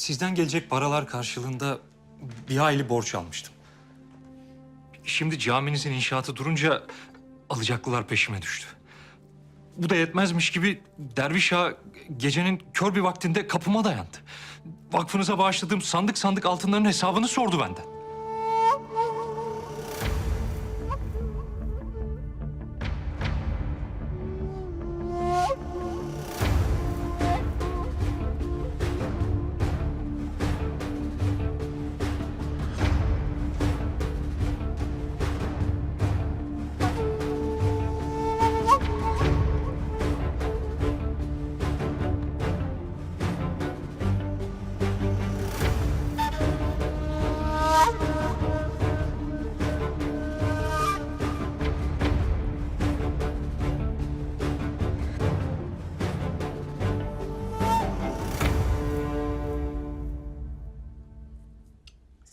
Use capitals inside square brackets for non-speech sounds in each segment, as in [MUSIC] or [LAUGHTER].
Sizden gelecek paralar karşılığında bir hayli borç almıştım. Şimdi caminizin inşaatı durunca alacaklılar peşime düştü. Bu da yetmezmiş gibi Derviş Ağa gecenin kör bir vaktinde kapıma dayandı. Vakfınıza bağışladığım sandık sandık altınların hesabını sordu benden.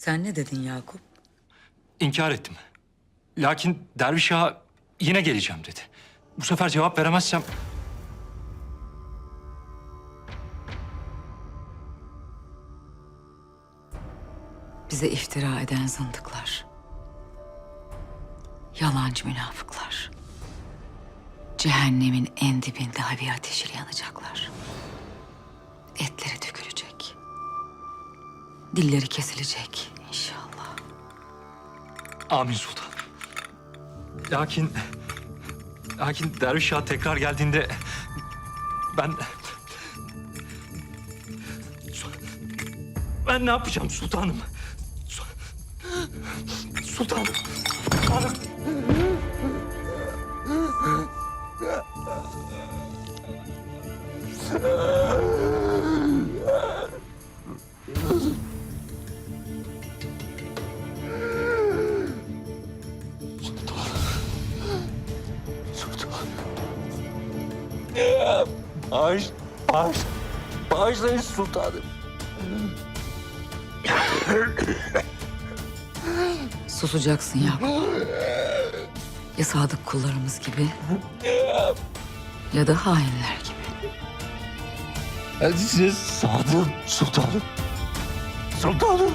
Sen ne dedin Yakup? İnkar ettim. Lakin Derviş Ağa yine geleceğim dedi. Bu sefer cevap veremezsem Bize iftira eden zındıklar. Yalancı münafıklar. Cehennemin en dibinde havi ateşiyle yanacaklar. Etleri dökülecek. Dilleri kesilecek inşallah. Amin Sultan. Lakin... Lakin Derviş Ağa tekrar geldiğinde... Ben... Ben ne yapacağım sultanım? Sultanım. Sultanım. Bağış, sultanım. Susacaksın Yakup. Ya sadık kullarımız gibi ya da hainler gibi. Ben size sadım sultanım. Sultanım.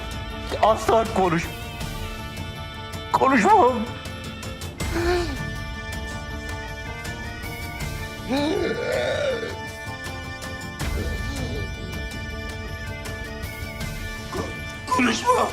Asla konuş. Konuşmam. Konuşmam.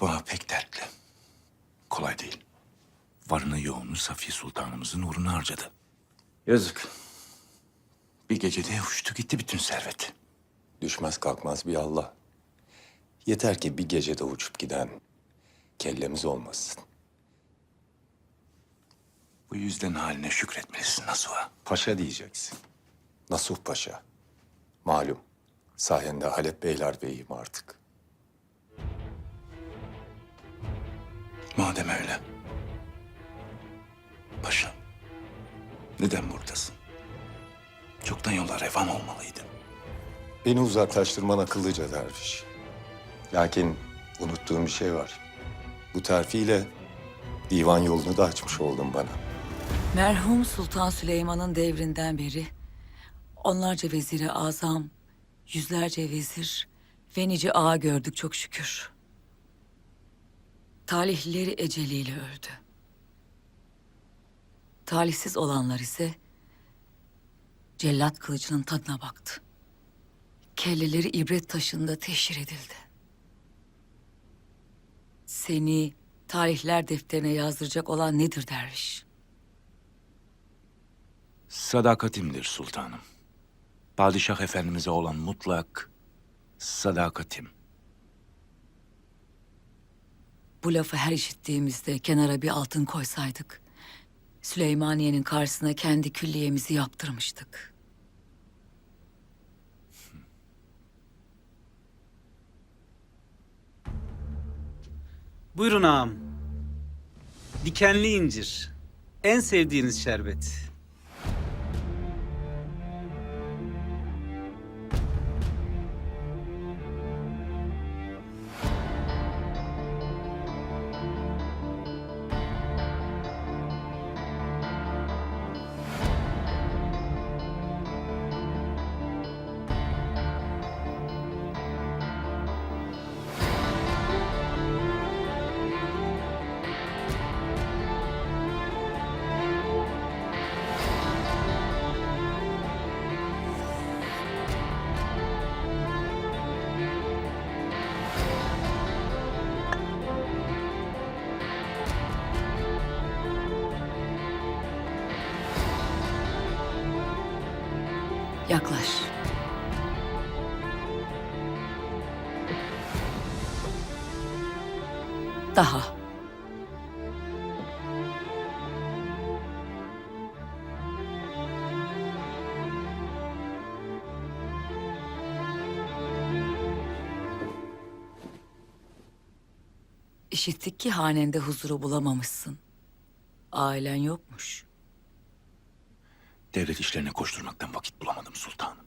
Ağa pek dertli. Kolay değil. Varını yoğunu Safiye Sultanımızın uğruna harcadı. Yazık. Bir gecede uçtu gitti bütün serveti. Düşmez kalkmaz bir Allah. Yeter ki bir gecede uçup giden kellemiz olmasın. Bu yüzden haline şükretmelisin Nasuha. Paşa diyeceksin. Nasuh Paşa. Malum sayende Halep Beylerbeyi'yim artık. Madem öyle. Paşam. Neden buradasın? Çoktan yola revan olmalıydın. Beni uzaklaştırman akıllıca derviş. Lakin unuttuğum bir şey var. Bu terfiyle divan yolunu da açmış oldun bana. Merhum Sultan Süleyman'ın devrinden beri onlarca veziri azam, yüzlerce vezir ve nice ağa gördük çok şükür. Talihlileri eceliyle öldü. Talihsiz olanlar ise cellat kılıcının tadına baktı. Kelleleri ibret taşında teşhir edildi. Seni tarihler defterine yazdıracak olan nedir derviş? Sadakatimdir sultanım. Padişah efendimize olan mutlak sadakatim. Bu lafı her işittiğimizde kenara bir altın koysaydık... Süleymaniye'nin karşısına kendi külliyemizi yaptırmıştık. Buyurun ağam. Dikenli incir. En sevdiğiniz şerbet. Yaklaş. Daha. İşittik ki hanende huzuru bulamamışsın. Ailen yokmuş. Devlet işlerine koşturmaktan vakit bulamadım sultanım.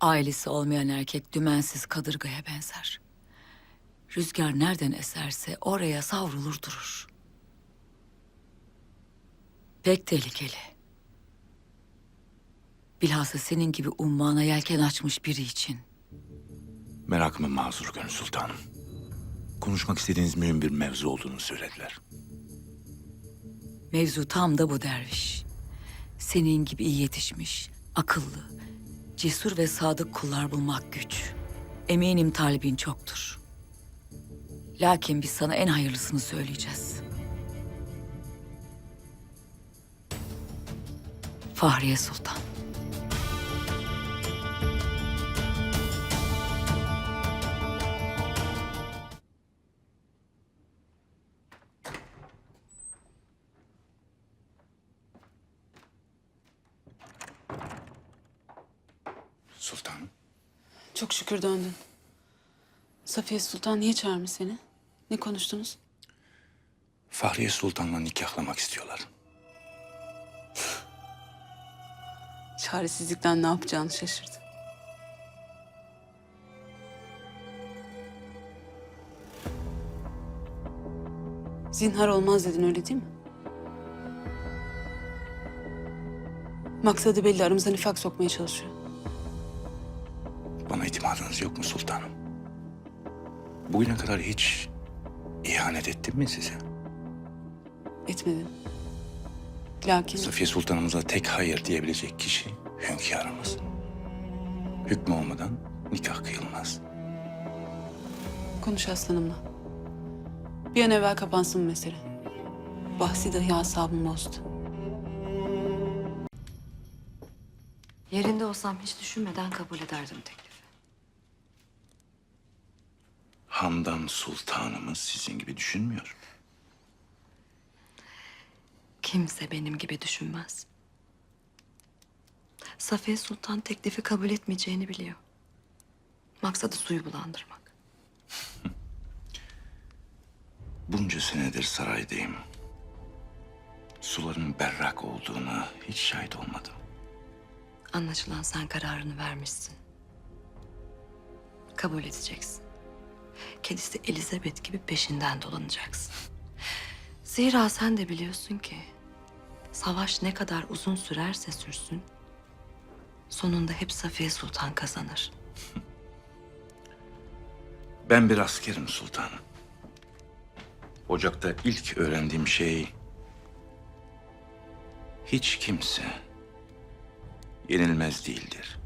Ailesi olmayan erkek dümensiz kadırgaya benzer. Rüzgar nereden eserse oraya savrulur durur. Pek tehlikeli. Bilhassa senin gibi ummana yelken açmış biri için. Merakımı mazur görün sultanım. Konuşmak istediğiniz mühim bir mevzu olduğunu söylediler. Mevzu tam da bu derviş. Senin gibi iyi yetişmiş, akıllı, cesur ve sadık kullar bulmak güç. Eminim talibin çoktur. Lakin biz sana en hayırlısını söyleyeceğiz. Fahriye Sultan. Çok şükür döndün. Safiye Sultan niye çağırmış seni? Ne konuştunuz? Fahriye Sultan'la nikahlamak istiyorlar. Çaresizlikten ne yapacağını şaşırdı. Zinhar olmaz dedin öyle değil mi? Maksadı belli aramıza nifak sokmaya çalışıyor. Bana itimadınız yok mu sultanım? Bugüne kadar hiç ihanet ettim mi size? Etmedin. Lakin Safiye Sultanımıza tek hayır diyebilecek kişi hünkârımız. Hükmü olmadan nikah kıyılmaz. konuş aslanımla. Bir an evvel kapansın mesele. Bahsi dahi asabımı bozdu. Yerinde olsam hiç düşünmeden kabul ederdim teklifi. Handan Sultanımız sizin gibi düşünmüyor. Kimse benim gibi düşünmez. Safiye Sultan teklifi kabul etmeyeceğini biliyor. Maksadı suyu bulandırmak. [LAUGHS] Bunca senedir saraydayım. Suların berrak olduğuna hiç şahit olmadım. Anlaşılan sen kararını vermişsin. Kabul edeceksin. Kedisi Elizabeth gibi peşinden dolanacaksın. Zira sen de biliyorsun ki savaş ne kadar uzun sürerse sürsün sonunda hep Safiye Sultan kazanır. [LAUGHS] Ben bir askerim sultanım. Ocakta ilk öğrendiğim şey... Hiç kimse yenilmez değildir.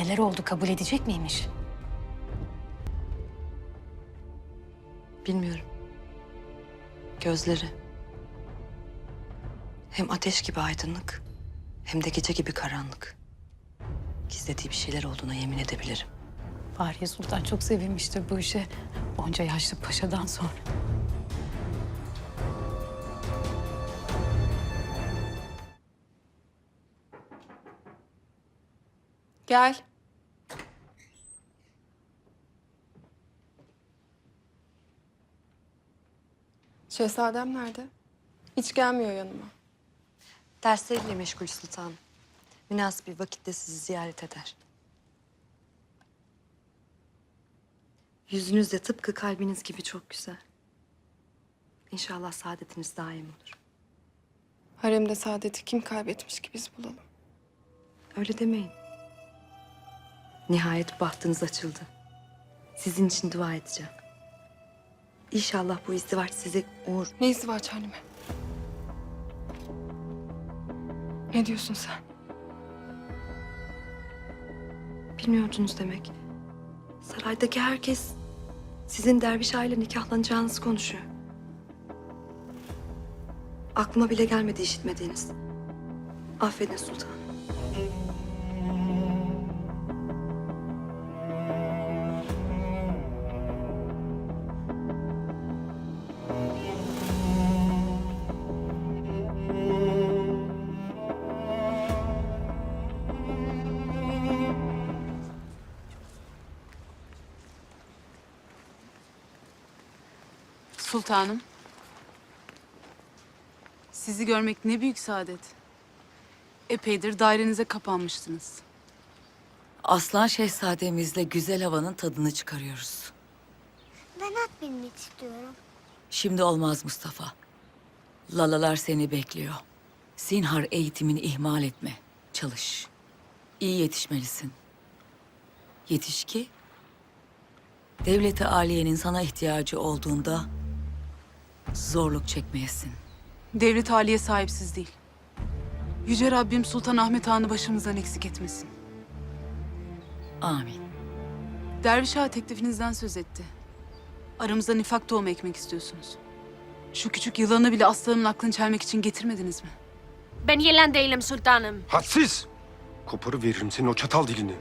Neler oldu kabul edecek miymiş? Bilmiyorum. Gözleri. Hem ateş gibi aydınlık Hem de gece gibi karanlık. Gizlediği bir şeyler olduğuna yemin edebilirim. Fahriye Sultan çok sevinmiştir bu işe. Onca yaşlı paşadan sonra. Gel. Şehzadem nerede? Hiç gelmiyor yanıma. Dersleriyle meşgul sultanım. Münasip bir vakitte sizi ziyaret eder. Yüzünüz de tıpkı kalbiniz gibi çok güzel. İnşallah saadetiniz daim olur. Haremde saadeti kim kaybetmiş ki biz bulalım? Öyle demeyin. Nihayet bahtınız açıldı. Sizin için dua edeceğim. İnşallah bu izdivaç size uğur Ne izdivaç halime? Ne diyorsun sen? bilmiyordunuz demek. Saraydaki herkes sizin derviş aile nikahlanacağınızı konuşuyor. Aklıma bile gelmedi işitmediğiniz. Affedin sultanım. Sultanım. Sizi görmek ne büyük saadet. Epeydir dairenize kapanmıştınız. Aslan şehzademizle güzel havanın tadını çıkarıyoruz. Ben at binmek istiyorum. Şimdi olmaz Mustafa. Lalalar seni bekliyor. Zinhar eğitimini ihmal etme. Çalış. İyi yetişmelisin. Yetiş ki devleti aliyenin sana ihtiyacı olduğunda zorluk çekmeyesin. Devlet haliye sahipsiz değil. Yüce Rabbim Sultan Ahmet Han'ı başımızdan eksik etmesin. Amin. Derviş Ağa teklifinizden söz etti. Aramızda nifak tohumu ekmek istiyorsunuz. Şu küçük yılanı bile aslanın aklını çelmek için getirmediniz mi? Ben yılan değilim sultanım. Hadsiz! Koparı veririm senin o çatal dilini.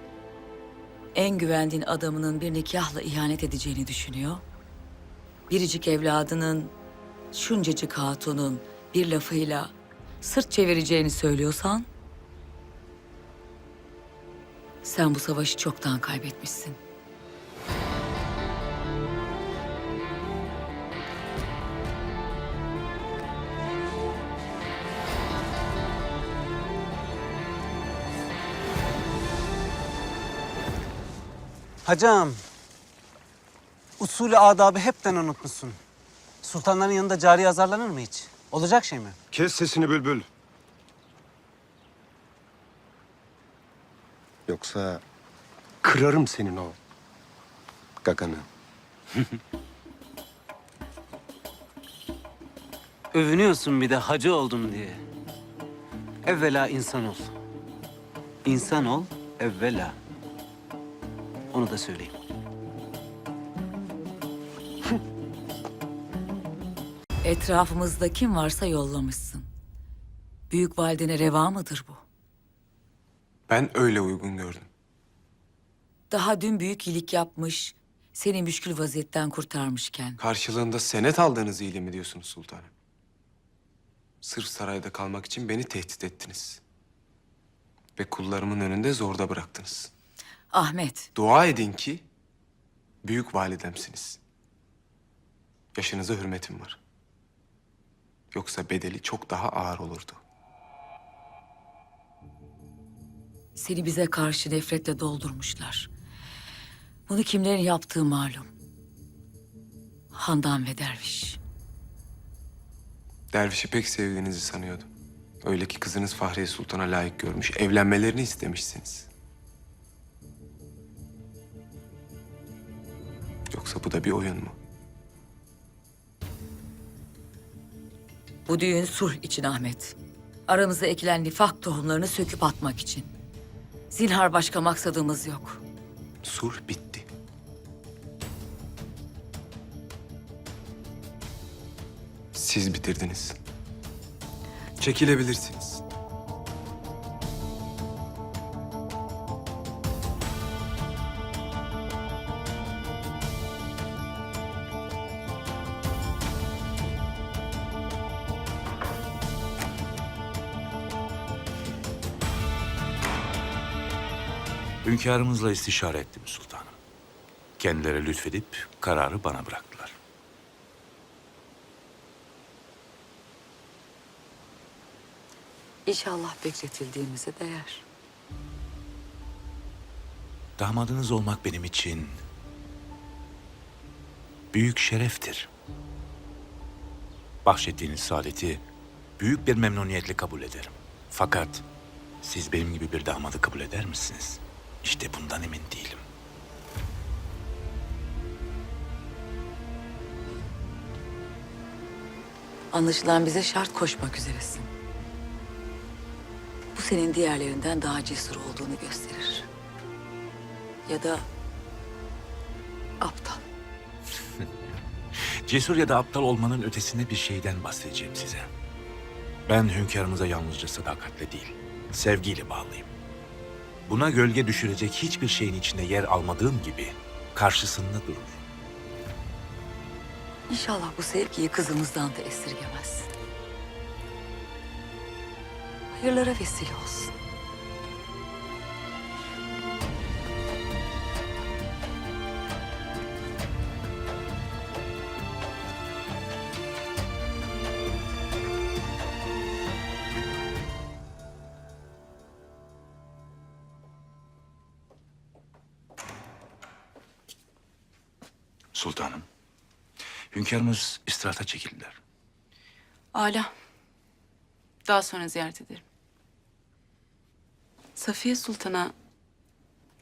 En güvendiğin adamının bir nikahla ihanet edeceğini düşünüyor. Biricik evladının, şuncacık hatunun bir lafıyla sırt çevireceğini söylüyorsan... ...sen bu savaşı çoktan kaybetmişsin. Hacım. Usulü adabı hepten unutmuşsun. Sultanların yanında cari azarlanır mı hiç? Olacak şey mi? Kes sesini bülbül. Yoksa kırarım senin o gaganı. [LAUGHS] Övünüyorsun bir de hacı oldum diye. Evvela insan ol. İnsan ol evvela. Onu da söyleyeyim. Etrafımızda kim varsa yollamışsın. Büyük validene reva mıdır bu? Ben öyle uygun gördüm. Daha dün büyük iyilik yapmış, seni müşkül vaziyetten kurtarmışken... Karşılığında senet aldığınız iyiliği mi diyorsunuz sultanım? Sırf sarayda kalmak için beni tehdit ettiniz. Ve kullarımın önünde zorda bıraktınız. Ahmet, Dua edin ki büyük validemsiniz. Yaşınıza hürmetim var. Yoksa bedeli çok daha ağır olurdu. Seni bize karşı nefretle doldurmuşlar. Bunu kimlerin yaptığı malum. Handan ve derviş. Dervişi pek sevdiğinizi sanıyordum. Öyle ki kızınız Fahriye Sultan'a layık görmüş, evlenmelerini istemişsiniz. Yoksa bu da bir oyun mu? Bu düğün sulh için Ahmet. Aramıza ekilen nifak tohumlarını söküp atmak için. Zinhar başka maksadımız yok. Sulh bitti. Siz bitirdiniz. Çekilebilirsiniz. Hünkârımızla istişare ettim sultanım. Kendileri lütfedip kararı bana bıraktılar. İnşallah bekletildiğimize değer. Damadınız olmak benim için büyük şereftir. Bahşettiğiniz saadeti büyük bir memnuniyetle kabul ederim. Fakat siz benim gibi bir damadı kabul eder misiniz? İşte bundan emin değilim. Anlaşılan bize şart koşmak üzeresin. Bu senin diğerlerinden daha cesur olduğunu gösterir. Ya da aptal. [LAUGHS] Cesur ya da aptal olmanın ötesinde bir şeyden bahsedeceğim size. Ben hünkârımıza yalnızca sadakatle değil, sevgiyle bağlıyım. Buna gölge düşürecek hiçbir şeyin içinde yer almadığım gibi karşısında durur. İnşallah bu sevgiyi kızımızdan da esirgemez. Hayırlara vesile olsun. Hünkârımız istirahata çekildiler. Âlâ. Daha sonra ziyaret ederim. Safiye Sultan'a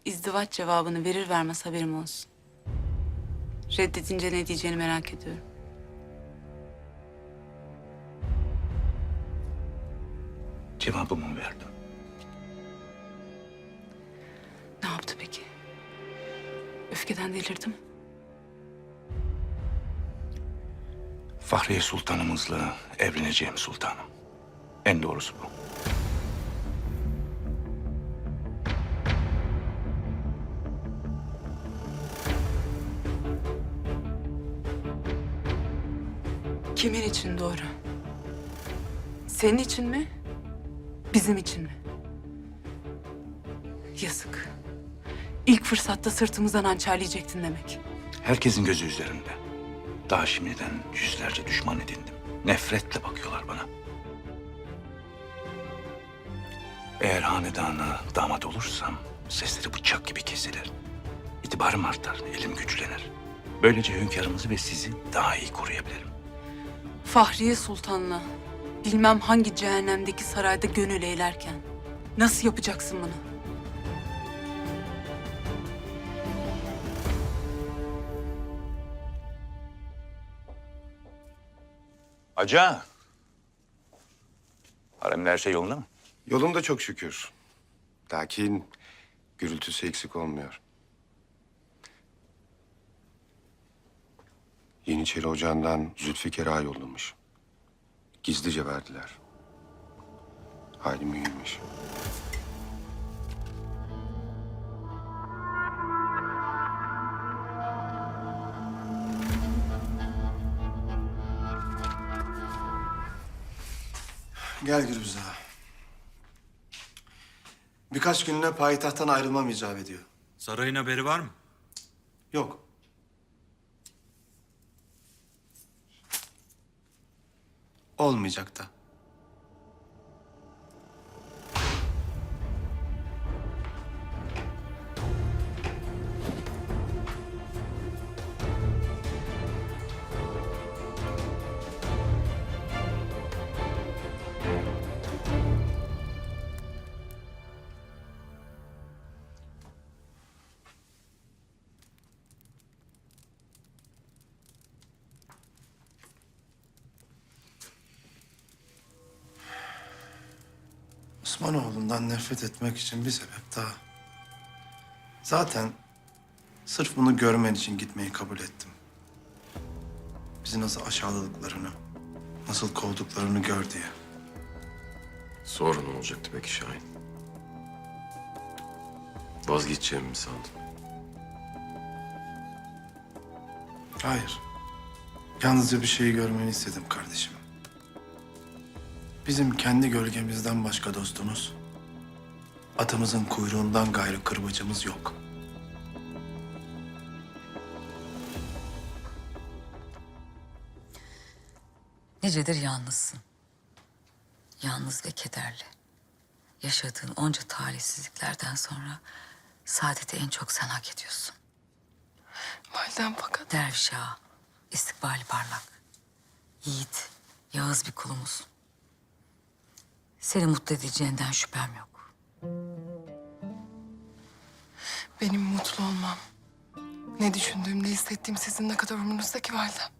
izdivaç cevabını verir vermez haberim olsun. Reddedince ne diyeceğini merak ediyorum. Cevabımı verdim. Ne yaptı peki? Öfkeden delirdi Fahriye Sultanımızla evleneceğim sultanım. En doğrusu bu. Kimin için doğru? Senin için mi? Bizim için mi? Yazık. İlk fırsatta sırtımızdan hançerleyecektin demek. Herkesin gözü üzerimde. Daha şimdiden yüzlerce düşman edindim. Nefretle bakıyorlar bana. Eğer hanedana damat olursam sesleri bıçak gibi kesilir. İtibarım artar, elim güçlenir. Böylece hünkârımızı ve sizi daha iyi koruyabilirim. Fahriye Sultan'la bilmem hangi cehennemdeki sarayda gönül eğlerken nasıl yapacaksın bunu? Aca! Haremde her şey yolunda mı? Yolunda çok şükür. Lakin gürültüsü eksik olmuyor. Yeniçeri Ocağı'ndan Zülfikar Ağa yollamış. Gizlice verdiler. Hali mühimmiş. Gel Gürbüz ağa. Birkaç gününe payitahttan ayrılmam icap ediyor. Sarayın haberi var mı? Yok. Olmayacak da. Osmanoğlu'ndan nefret etmek için bir sebep daha. Zaten sırf bunu görmen için gitmeyi kabul ettim. Bizi nasıl aşağıladıklarını, nasıl kovduklarını gör diye. Sonra ne olacaktı peki Şahin? Vazgeçeceğimi mi sandın? Hayır. Yalnızca bir şeyi görmeni istedim kardeşim. Bizim kendi gölgemizden başka dostumuz Atımızın kuyruğundan gayrı kırbacımız yok. Nicedir yalnızsın. Yalnız ve kederli. Yaşadığın onca talihsizliklerden sonra saadeti en çok sen hak ediyorsun. Validem fakat Derviş ağa, istikbali parlak. Yiğit, yağız bir kulumuz. Seni mutlu edeceğinden şüphem yok. benim mutlu olmam. Ne düşündüğüm, ne hissettiğim sizin ne kadar umurunuzda ki validem.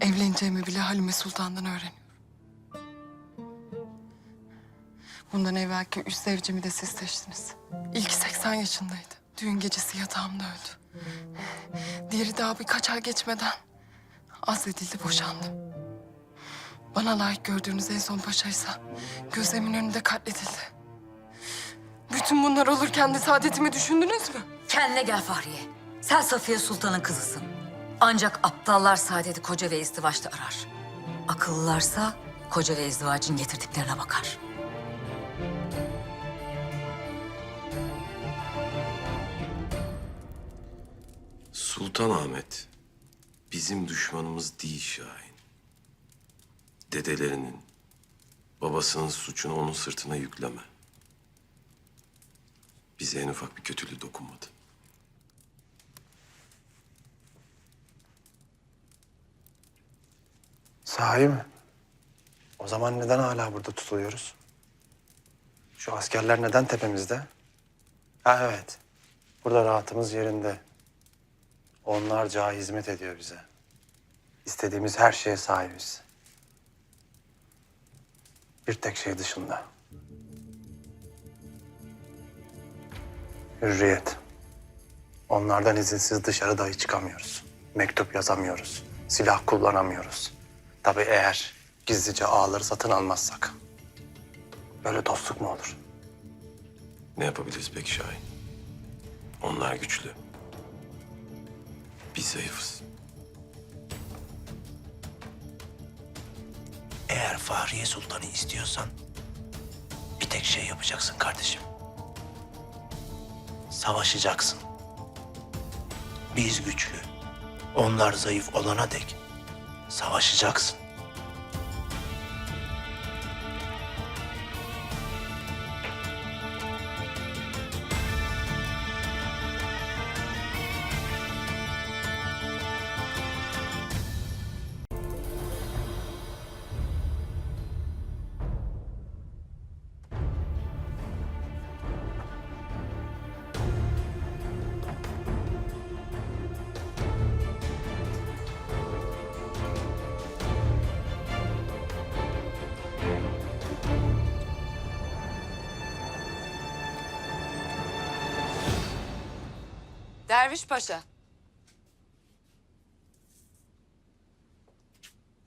Evleneceğimi bile Halime Sultan'dan öğreniyorum. Bundan evvelki üç zevcimi de siz seçtiniz. İlki 80 yaşındaydı. Düğün gecesi yatağımda öldü. Diğeri daha birkaç ay geçmeden azledildi, boşandım. Bana layık gördüğünüz en son paşaysa gözlerimin önünde katledildi. Bütün bunlar olurken de saadetimi düşündünüz mü? Kendine gel Fahriye. Sen Safiye Sultan'ın kızısın. Ancak aptallar saadeti koca ve izdivaçta arar. Akıllılarsa koca ve izdivacın getirdiklerine bakar. Sultan Ahmet bizim düşmanımız değil Şahin. Dedelerinin, babasının suçunu onun sırtına yükleme. Bize en ufak bir kötülüğü dokunmadı. Sahi mi? O zaman neden hala burada tutuluyoruz? Şu askerler neden tepemizde? Ha evet. Burada rahatımız yerinde. Onlarca hizmet ediyor bize. İstediğimiz her şeye sahibiz. Bir tek şey dışında. Hürriyet. Onlardan izinsiz dışarı dahi çıkamıyoruz. Mektup yazamıyoruz. Silah kullanamıyoruz. Tabii eğer gizlice ağları satın almazsak. Böyle dostluk mu olur? Ne yapabiliriz peki Şahin? Onlar güçlü. Biz zayıfız. Eğer Fahriye Sultan'ı istiyorsan bir tek şey yapacaksın kardeşim. Savaşacaksın. Biz güçlü, onlar zayıf olana dek savaşacaksın. Derviş Paşa.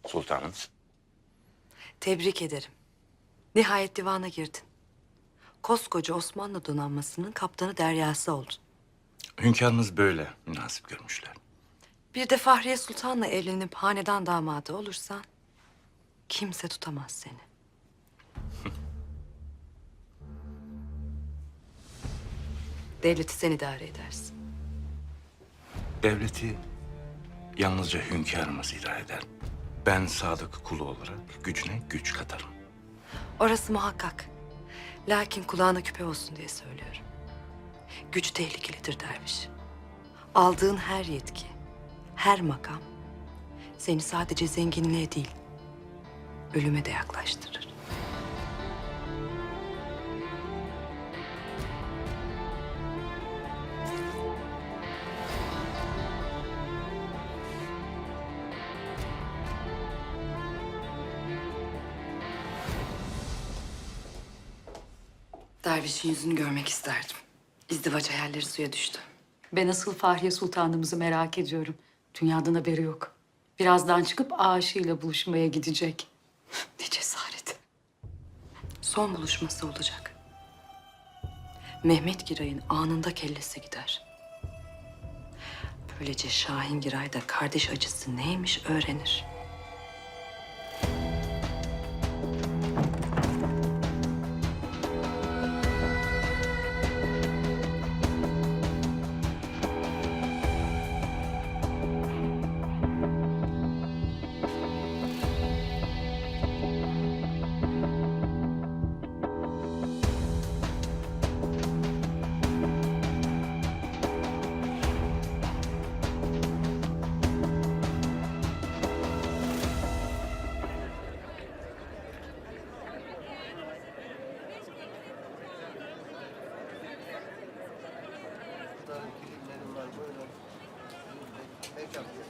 Sultanım. Tebrik ederim. Nihayet divana girdin. Koskoca Osmanlı donanmasının kaptanı deryası oldun. Hünkârımız böyle münasip görmüşler. Bir de Fahriye Sultan'la evlenip hanedan damadı olursan... ...kimse tutamaz seni. [LAUGHS] Devleti sen idare edersin. Devleti yalnızca hünkârımız idare eder. Ben sadık kulu olarak gücüne güç katarım. Orası muhakkak. Lakin kulağına küpe olsun diye söylüyorum. Güç tehlikelidir derviş. Aldığın her yetki, her makam seni sadece zenginliğe değil, ölüme de yaklaştırır. Dervişin yüzünü görmek isterdim. İzdivaç hayalleri suya düştü. Ben asıl Fahriye Sultanımızı merak ediyorum. Dünyadan haberi yok. Birazdan çıkıp aşığıyla buluşmaya gidecek. [LAUGHS] ne cesaret. Son buluşması olacak. Mehmet Giray'ın anında kellesi gider. Böylece Şahin Giray da kardeş acısı neymiş öğrenir. Sizi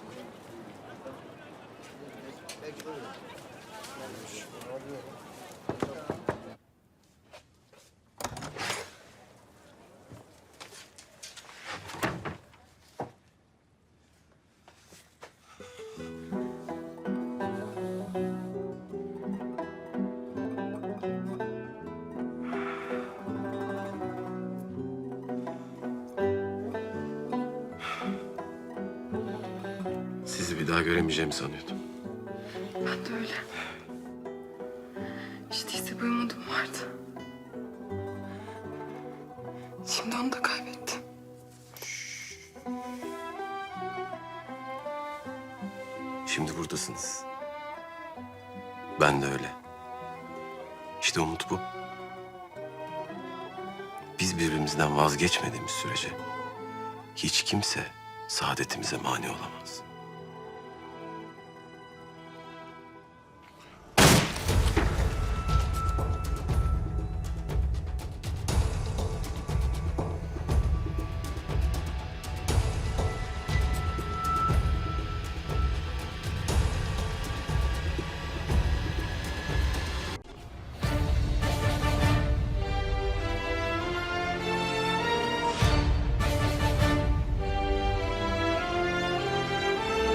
daha göremeyeceğimi sanıyordum. Ben de öyle. İşte ise bir umudum vardı. Şimdi onu da kaybettim. Şimdi buradasınız. Ben de öyle. İşte umut bu. Biz birbirimizden vazgeçmediğimiz sürece hiç kimse saadetimize mani olamaz.